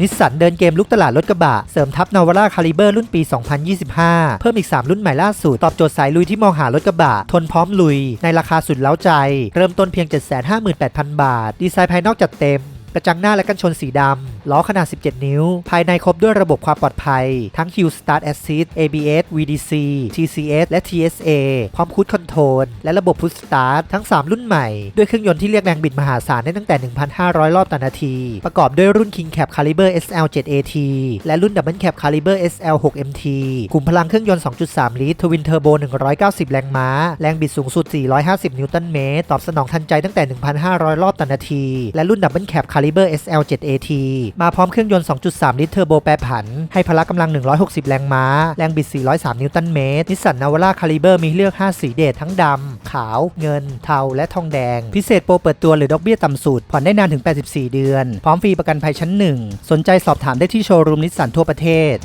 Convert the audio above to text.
นิสสันเดินเกมลุกตลาดรถกระบะ เสริมทัพนาวาร่าคาลิเบอร์รุ่นปี 2025 เพิ่มอีก 3 รุ่นใหม่ล่าสุด ตอบโจทย์สายลุยที่มองหารถกระบะ ทนพร้อมลุย ในราคาสุดเล้าใจ เริ่มต้นเพียง 758,000 บาท ดีไซน์ภายนอกจัดเต็ม กระจังหน้าและกันชนสีดำ ล้อขนาด 17 นิ้ว ภายในครบด้วยระบบความปลอดภัย ทั้ง Q Start Assist ABS VDC TCS และ TSA พร้อมคูดคอนโทรลและระบบ Push Start ทั้ง 3 รุ่นใหม่ ด้วยเครื่องยนต์ที่เรียกแรงบิดมหาศาลได้ตั้งแต่ 1,500 รอบต่อนาที ประกอบด้วยรุ่น King Cab Caliber SL 7 AT และรุ่น Double Cab Caliber SL 6 MT ขุมพลังเครื่องยนต์ 2.3 ลิตร Twin Turbo 190 แรงม้า แรงบิดสูงสุด 450 นิวตันเมตร ตอบสนองทันใจตั้งแต่ 1,500 รอบต่อนาที และรุ่น Double Cab Caliber SL 7 AT มาพร้อมเครื่องยนต์ 2.3 ลิตรเทอร์โบแปรผัน ให้พละกำลัง 160 แรงม้า แรงบิด 403 นิวตันเมตร นิสสันนาวาร่าคาลิเบอร์มีเลือก 5 สีเดททั้งดำ ขาว เงิน เทา และทองแดง พิเศษโปรเปิดตัวหรือดอกเบี้ยต่ำสุด ผ่อนได้นานถึง 84 เดือน พร้อมฟรีประกันภัยชั้น 1 สนใจสอบถามได้ที่โชว์รูมนิสสันทั่วประเทศ